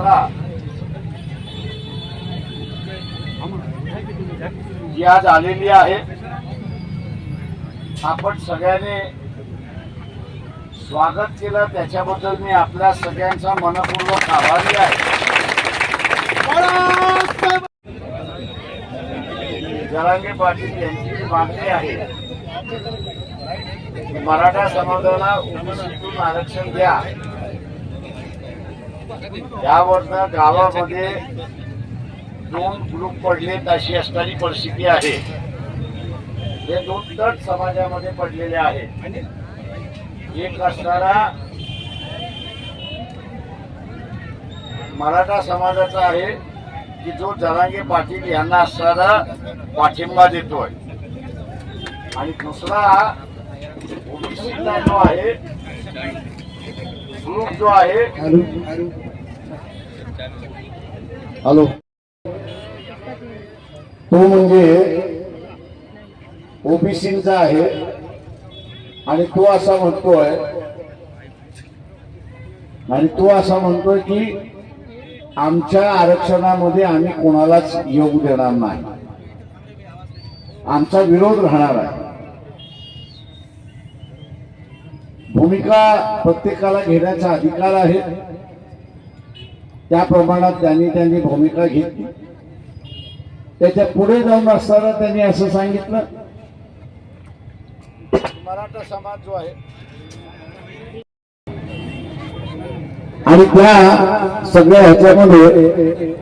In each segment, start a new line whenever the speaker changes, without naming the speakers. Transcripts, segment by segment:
यात्रा जी आज आलेली आहे. आपण सगळ्यांनी स्वागत केलं. त्याच्याबद्दल मी आपल्या सगळ्यांचा मनपूर्वक आभारी आहे. जरांगे पाटील यांची जी मागणी आहे मराठा समाजाला उपस्थितून आरक्षण द्या. यावरनं गावामध्ये दोन ग्रुप पडलेत अशी असणारी परिस्थिती आहे. हे दोन तट समाजामध्ये पडलेले आहेत. एक असणारा मराठा समाजाचा आहे की जो जरांगे पाटील यांना असणारा पाठिंबा देतोय. आणि दुसरा ओबीसीचा जो आहे ग्रुप जो आहे.
हॅलो. तो म्हणजे ओबीसीचा आहे. आणि तो असा म्हणतोय आणि तो असा म्हणतोय की आमच्या आरक्षणामध्ये आम्ही कोणालाच येऊ देणार नाही. आमचा विरोध राहणार आहे. भूमिका प्रत्येकाला घेण्याचा अधिकार आहे. त्या प्रमाणात त्यांनी त्यांनी भूमिका घेतली. त्याच्या पुढे जाऊन असताना त्यांनी असं सांगितलं.
मराठा समाज जो आहे.
आणि त्या सगळ्या ह्याच्यामध्ये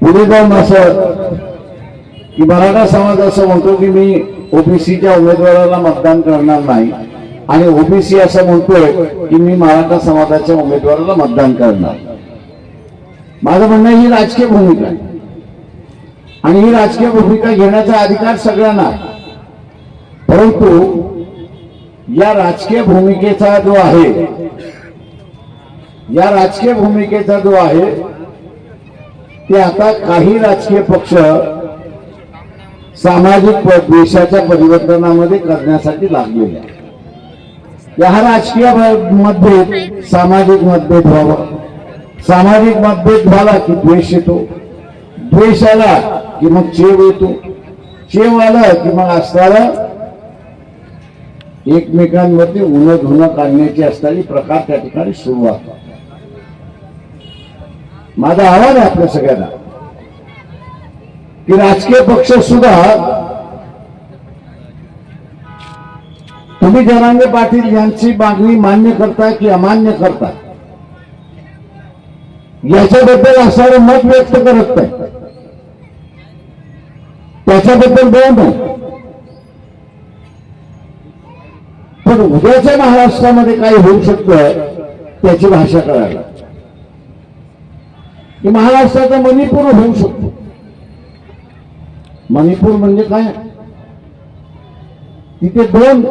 पुढे जाऊन असं की मराठा समाज असं म्हणतो की मी ओबीसीच्या उमेदवाराला मतदान करणार नाही. आणि ओबीसी असं म्हणतोय की मी मराठा समाजाच्या उमेदवाराला मतदान करणार. माझं म्हणणं आहे, ही राजकीय भूमिका आहे. आणि ही राजकीय भूमिका घेण्याचा अधिकार सगळ्यांना परंतु या राजकीय भूमिकेचा जो आहे या राजकीय भूमिकेचा जो आहे ते आता काही राजकीय पक्ष सामाजिक देशाच्या परिवर्तनामध्ये करण्यासाठी लागलेल्या या हा राजकीयमध्ये मतभेद सामाजिक मतभेद व्हावा सामाजिक मतभेद झाला की द्वेष येतो. द्वेष आला की मग चेव येतो. चेव आला की मग असणारा एकमेकांवरती उन्हा धुणं काढण्याची असणारी प्रकार त्या ठिकाणी सुरू होतात. माझा आवाज आहे आपल्या सगळ्यांना. की राजकीय पक्ष सुद्धा तुम्ही जनांगे पाटील यांची मागणी मान्य करताय की अमान्य करताय? याच्याबद्दल असणारं मत व्यक्त करत नाही. त्याच्याबद्दल बोल नाही. पण उद्याच्या महाराष्ट्रामध्ये काय होऊ शकतं त्याची भाषा करायला. की महाराष्ट्राचा मणिपूर होऊ शकतो. मणिपूर म्हणजे काय? तिथे दोन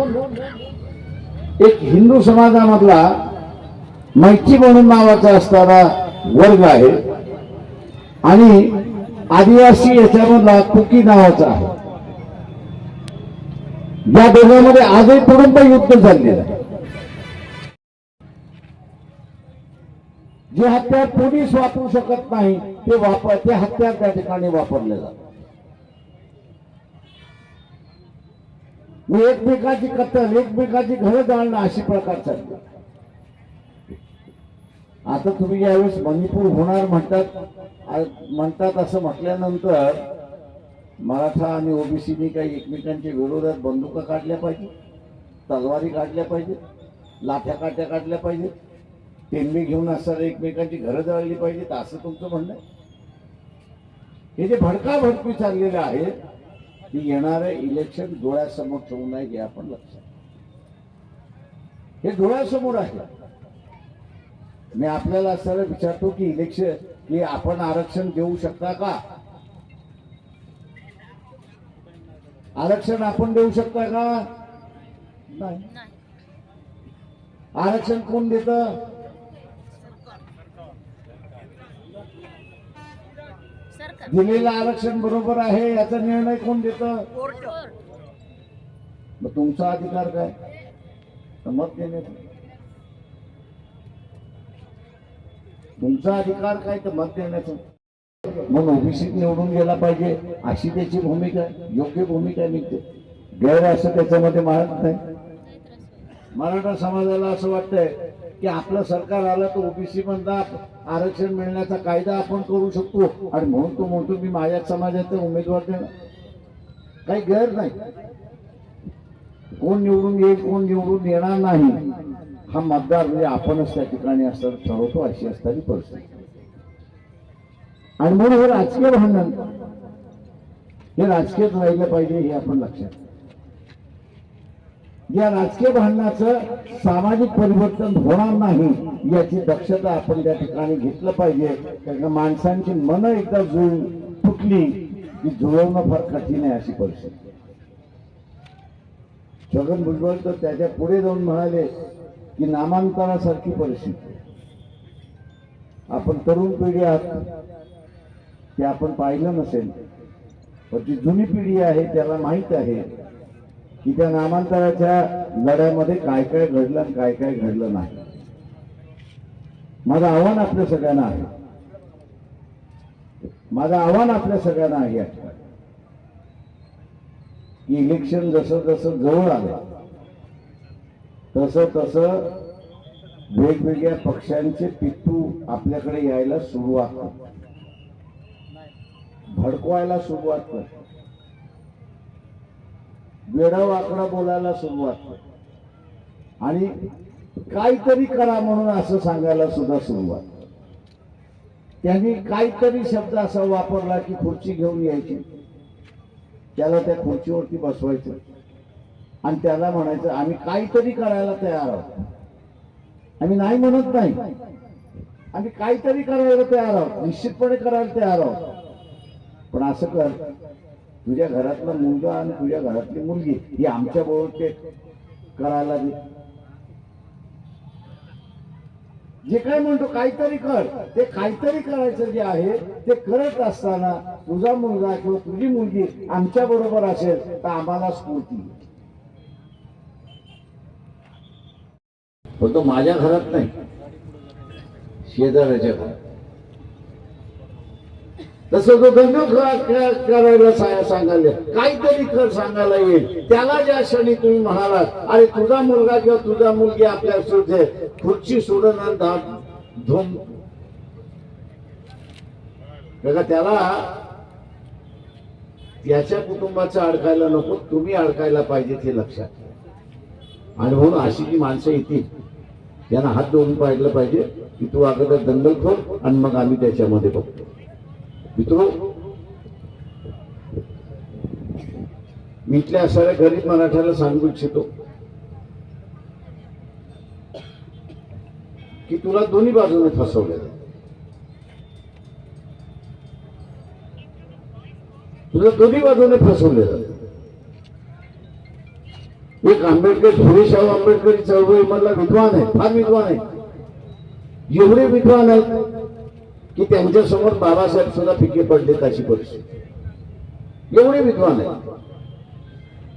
एक हिंदू समाजामधला मैत्री म्हणून नावाचा असणारा वर्ग आहे आणि आदिवासी याच्यामधला कुकी नावाचा आहे. या दोघांमध्ये आजही तुडुंब युद्ध झालेलं आहे. जे हत्यार पोलीस वापरू शकत नाही ते वापर ते हत्यार त्या ठिकाणी वापरले जातात. एकमेकाची कत्तल एकमेकाची घरं जाळणं अशी प्रकार चालले. आता तुम्ही यावेळेस मणिपूर होणार म्हणतात. म्हणतात असं म्हटल्यानंतर मराठा आणि ओबीसीनी काही एकमेकांच्या विरोधात बंदुका काढल्या पाहिजे तलवारी काढल्या पाहिजे लाठ्या काट्या काढल्या पाहिजे टेंबे घेऊन असणारे एकमेकांची घरं जळली पाहिजेत असं तुमचं म्हणणं आहे? हे जे भडका भडकी चाललेले आहेत ती येणारे इलेक्शन डोळ्यासमोर ठेवू नये हे आपण लक्षात हे डोळ्यासमोर आहे. मी आपल्याला सरळ विचारतो की इलेक्शन की आपण आरक्षण देऊ शकता का? आरक्षण आपण देऊ शकता का? नाही. आरक्षण कोण देत? दिलेलं आरक्षण बरोबर आहे याचा निर्णय कोण देत मग तुमचा अधिकार काय? मत देण्याचा तुमचा अधिकार काय? तर मत देण्याचा मग ओबीसीत निवडून गेला पाहिजे. अशी त्याची भूमिका योग्य भूमिका निघते. गैर असं त्याच्यामध्ये मारत नाही. मराठा समाजाला असं वाटतंय की आपलं सरकार आलं तर ओबीसी मधला आरक्षण मिळण्याचा कायदा आपण करू शकतो. आणि म्हणून तो म्हणतो मी माझ्या समाजाचे उमेदवार देणार. काही गैर नाही. कोण निवडून येईल कोण निवडून येणार नाही हा मतदार म्हणजे आपणच त्या ठिकाणी असं ठरवतो अशी असणारी परिस्थिती. आणि म्हणून हे राजकीय भांडण हे राजकीयच राहिलं पाहिजे हे आपण लक्षात या राजकीय भांडणाचं सामाजिक परिवर्तन होणार नाही याची दक्षता आपण त्या ठिकाणी घेतलं पाहिजे. कारण माणसांची मन एकदा जुळून फुटली की जुळवणं फार कठीण आहे अशी परिस्थिती. छगन भुजबळ तर त्याच्या पुढे जाऊन म्हणाले की नामांतरासारखी परिस्थिती आपण तरुण पिढी आहात ते आपण पाहिलं नसेल पण जी जुनी पिढी आहे त्याला माहीत आहे. की त्या नामांतराच्या लढ्यामध्ये काय काय घडलं आणि काय काय घडलं नाही. माझं आव्हान आपल्या सगळ्यांना आहे. माझं आव्हान आपल्या सगळ्यांना आहे या की इलेक्शन जसं जसं जवळ आलं तसं तसं वेगवेगळ्या पक्षांचे पिट्टू आपल्याकडे यायला सुरुवात करतात भडकवायला सुरुवात करतात वेडा वाकडा बोलायला सुरुवात आणि काहीतरी करा म्हणून असं सांगायला सुद्धा सुरुवात त्यांनी काहीतरी शब्द असा वापरला की खुर्ची घेऊन यायची. त्याला त्या खुर्चीवरती बसवायचं. आणि त्याला म्हणायचं आम्ही काहीतरी करायला तयार आहोत. आम्ही नाही म्हणत नाही. आम्ही काहीतरी करायला तयार आहोत. निश्चितपणे करायला तयार आहोत. पण असं कर. तुझ्या घरातला मुलगा आणि तुझ्या घरातली मुलगी ही आमच्या बरोबर ते करायला दे जे काय म्हणतो काहीतरी कर. ते काहीतरी करायचं जे आहे ते करत असताना तुझा मुलगा किंवा तुझी मुलगी आमच्या बरोबर असेल तर आम्हाला स्फूर्ती. पण तो माझ्या घरात नाही. शेजाऱ्याच्या घरात. तसं तो धंदो करायला साया सांगायला. काहीतरी कर सांगायला येईल. त्याला ज्या क्षणी तुम्ही म्हणालात अरे तुझा मुलगा किंवा तुझा मुलगी आपल्या सुद्धा खुर्ची सोडून आणि धुम. धूम बघा त्याला त्याच्या कुटुंबाचं अडकायला नको तुम्ही अडकायला पाहिजे ते लक्षात आणि म्हणून अशी जी माणसं येतील त्यांना हात धुवून पाहिलं पाहिजे की तू अगोदर दंगल खोल आणि मग आम्ही त्याच्यामध्ये बघतो. मित्रो मी इथल्या असणाऱ्या गरीब मराठ्याला सांगू इच्छितो. की तुला दोन्ही बाजूने फसवलं तुला दोन्ही बाजूने फसवले एक आंबेडकर फुलेशाहू आंबेडकरी चळवळी मधला विद्वान आहे फार विद्वान आहे. एवढे विद्वान आहेत की त्यांच्यासमोर बाबासाहेब सुद्धा फिके पडले अशी परिस्थिती. एवढे विद्वान आहे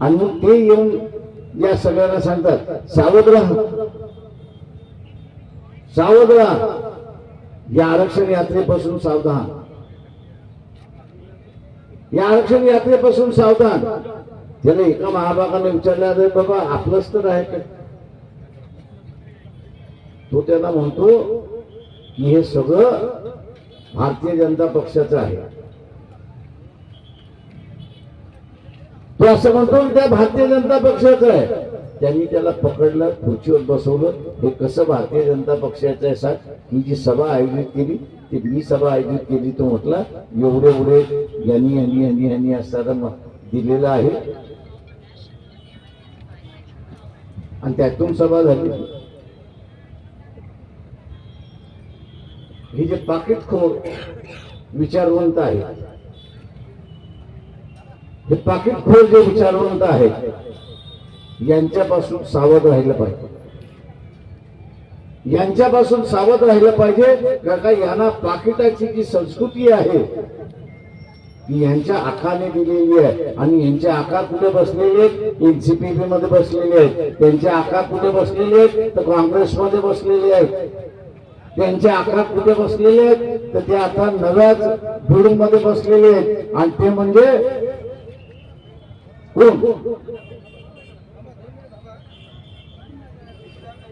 आणि मग ते येऊन या सगळ्यांना सांगतात सावध राहा सावध राहा या आरक्षण यात्रेपासून सावधान. या आरक्षण यात्रेपासून सावधान. त्याला एका महाभागाने विचारलं अरे बाबा आपलंच तर आहे का? तो त्याला म्हणतो की हे सगळं भारतीय जनता पक्षाचं आहे. तो असं म्हणतो की त्या भारतीय जनता पक्षाचं आहे. त्यांनी त्याला पकडलं खुर्चीवर बसवलं. हे कसं भारतीय जनता पक्षाचं आहे सांग ही जी सभा आयोजित केली ती मी सभा आयोजित केली तो म्हटला एवढे एवढे यांनी यांनी यांनी यांनी असताना दिलेलं आहे. आणि त्यातून सभा झाली हे जे पाकिटखोर विचारवंत आहेत हे पाकिटखोर जे विचारवंत आहेत यांच्यापासून सावध राहिलं पाहिजे. यांच्यापासून सावध राहिलं पाहिजे कारण का यांना पाकिटाची जी संस्कृती आहे ती यांच्या आखाने दिलेली आहे. आणि यांच्या आका कुठे बसलेले आहेत? एनसीपीपी मध्ये बसलेले आहेत. त्यांच्या आका कुठे बसलेले आहेत? तर काँग्रेसमध्ये बसलेले आहेत. त्यांचे आकार कुठे बसलेले आहेत? तर ते आता नव्याच बिल्डिंगमध्ये बसलेले आहेत. आणि ते म्हणजे कोण?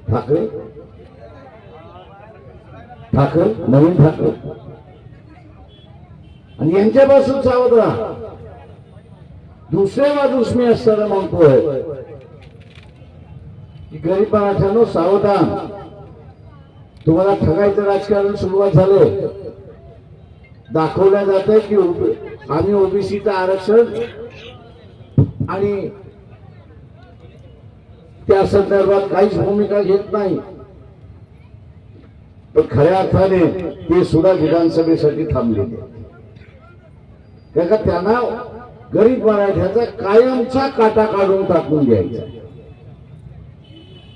ठाकरे? ठाकरे? नवीन ठाकरे? आणि यांच्यापासून सावध राहा. दुसऱ्या बाजूस मी असताना म्हणतोय की गरीब सावधान तुम्हाला ठगायचं राजकारण सुरुवात झालं. दाखवल्या जात की आम्ही ओबीसीचं आरक्षण आणि त्या संदर्भात काहीच भूमिका घेत नाही. पण खऱ्या अर्थाने ते सुद्धा विधानसभेसाठी थांबलेले का त्यांना गरीब मराठ्याचा कायमचा काटा काढून टाकून घ्यायचा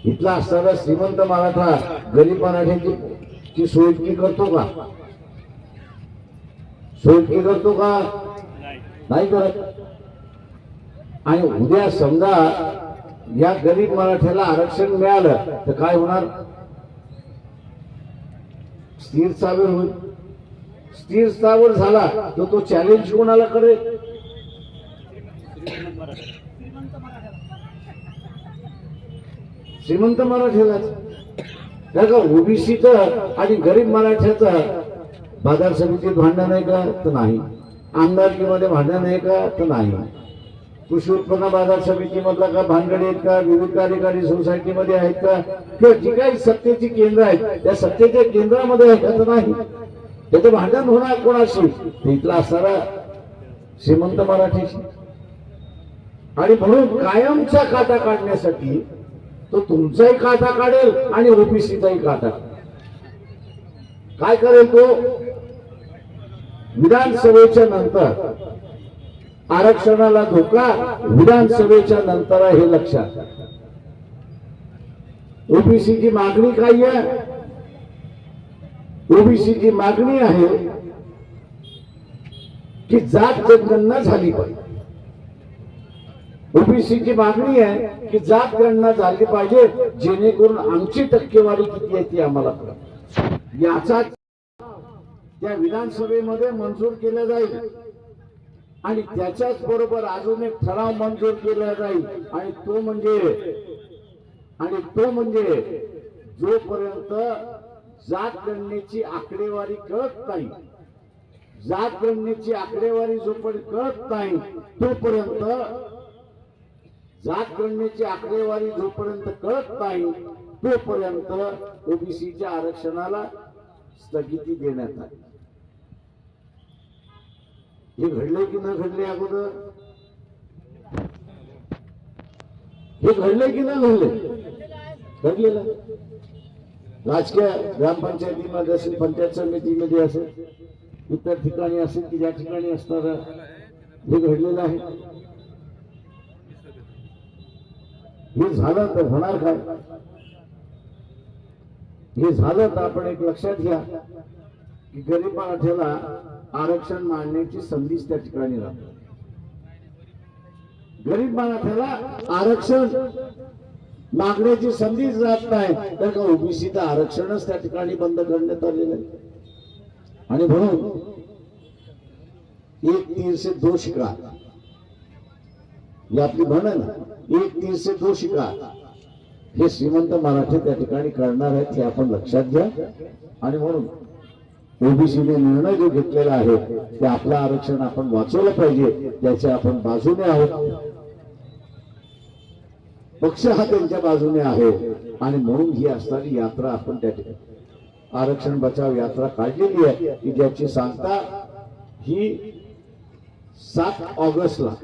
इथला असणारा श्रीमंत मराठा गरीब ती सोयकी करतो का? सोयकी करतो का? नाही करत. आणि उद्या समजा या गरीब मराठ्याला आरक्षण मिळालं तर काय होणार? स्थिर स्थावर होईल. स्थिर स्थावर झाला तर तो चॅलेंज कोणाला करेल? श्रीमंत मराठ्यालाच. त्या का ओबीसीचं आणि गरीब मराठ्याचं बाजार समितीत भांडण आहे का? तर नाही. आमदारकीमध्ये भांडण आहे का? तर नाही. कृषी उत्पन्न बाजार समितीमधला का भानगडी आहेत का? विविध कार्यकारी सोसायटीमध्ये आहेत का? किंवा जी काही सत्तेची केंद्र आहेत त्या सत्तेच्या केंद्रामध्ये आहे का? तर नाही. त्याचं भांडण होणार कोणाशी? तिथला असणारा श्रीमंत मराठीशी. आणि म्हणून कायमचा काटा काढण्यासाठी तो तुमचाही काटा काढेल आणि ओबीसीचाही काटा काय करेल तो? विधानसभेच्या नंतर आरक्षणाला धोका विधानसभेच्या नंतर हे लक्षात. ओबीसीची मागणी काय आहे? ओबीसीची मागणी आहे की जात जनगणना झाली पाहिजे. ओबीसीची मागणी आहे की जात गणना झाली पाहिजे जेणेकरून आमची टक्केवारी किती आहे ती आम्हाला कळेल. याचा त्या विधानसभेमध्ये मंजूर केला जाईल. आणि त्याच्याच बरोबर अजून एक ठराव मंजूर केला जाईल. आणि तो म्हणजे आणि तो म्हणजे जोपर्यंत जात गणनेची आकडेवारी कळत नाही जात गणनेची आकडेवारी जोपर्यंत कळत नाही तोपर्यंत जात गणनेची आकडेवारी जोपर्यंत कळत नाही तोपर्यंत ओबीसीच्या आरक्षणाला स्थगिती देण्यात आली. हे घडले की न घडले अगोदर? हे घडले की न घडले? घडलेलं. राजकीय ग्रामपंचायतीमध्ये असेल पंचायत समितीमध्ये असेल इतर ठिकाणी असेल की ज्या ठिकाणी असणार हे घडलेलं आहे. हे झालं तर होणार काय? हे झालं तर आपण एक लक्षात घ्या की गरीब मराठ्याला आरक्षण मांडण्याची संधीच त्या ठिकाणी राहते. गरीब मराठ्याला आरक्षण मागण्याची संधीच राहत नाही. तर का ओबीसीचं आरक्षणच त्या ठिकाणी बंद करण्यात आलेलं आहे? आणि म्हणून एक तीनशे दोष का? ही आपली म्हण आहे ना एक तीनशे से दो शिका हे श्रीमंत मराठी त्या ठिकाणी करणार आहेत हे आपण लक्षात घ्या. आणि म्हणून ओबीसीने निर्णय जो घेतलेला आहे ते आपलं आरक्षण आपण वाचवलं पाहिजे त्याच्या आपण बाजूने आहोत. पक्ष हा त्यांच्या बाजूने आहे. आणि म्हणून ही असणारी यात्रा आपण त्या ठिकाणी आरक्षण बचाव यात्रा काढलेली आहे. की ज्याची सांगता ही सात ऑगस्टला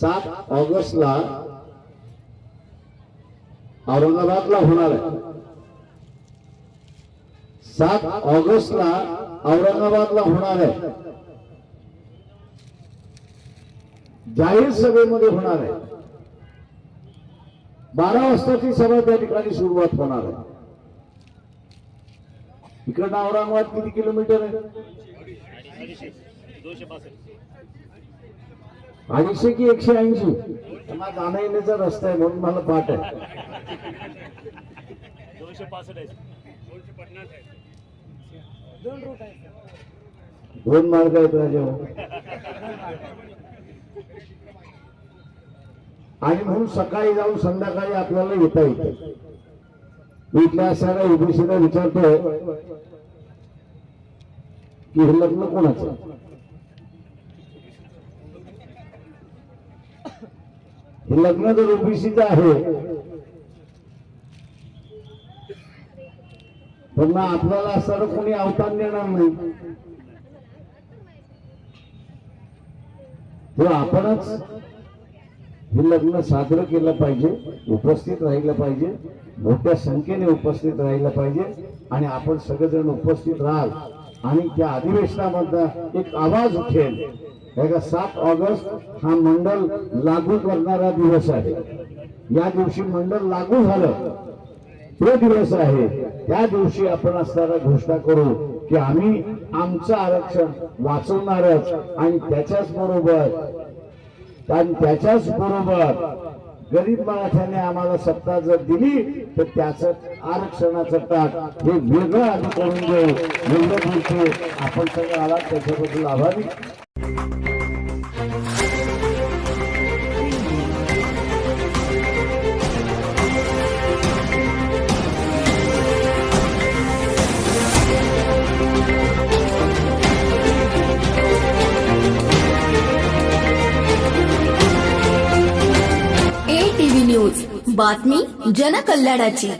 सात ऑगस्टला औरंगाबादला होणार आहे. सात ऑगस्टला औरंगाबादला होणार आहे. जाहीर सभेमध्ये होणार आहे. बारा वाजताची सभा त्या ठिकाणी सुरुवात होणार आहे. इकडनं औरंगाबाद किती किलोमीटर आहे? अडीचशे की एकशे ऐंशी? मला जाण्या येण्याचा रस्ता आहे म्हणून मला पाठ आहे.
दोनशे पासष्ट आहे
दोन मार्ग आहेत राजा. आणि म्हणून सकाळी जाऊन संध्याकाळी आपल्याला येता येतं. मी इथल्या असणाऱ्या ओबीसीला विचारतोय की हे लग्न कोणाचं? हे लग्न जर ओबीसीचं आहे पण मग आपल्याला सर कोणी अवतार देणार नाही. तेव्हा आपणच हे लग्न साजरं केलं पाहिजे उपस्थित राहिलं पाहिजे मोठ्या संख्येने उपस्थित राहिलं पाहिजे आणि आपण सगळेजण उपस्थित राहाल. आणि त्या अधिवेशनामधला एक आवाज उठेल. का सात ऑगस्ट हा मंडल लागू करणारा दिवस आहे. या दिवशी मंडल लागू झालं तो दिवस आहे. त्या दिवशी आपण असणारा घोषणा करू की आम्ही आमचं आरक्षण वाचवणारच आणि त्याच्याच बरोबर आणि त्याच्याच बरोबर गरीब मराठ्याने आम्हाला सत्ता जर दिली तर त्याच आरक्षणाचं ताट हे वेगळं आम्ही करून देऊ. एवढं बोलतो आपण सगळं आला त्याच्याबद्दल आभारी.
बातमी जनकल्याणाची.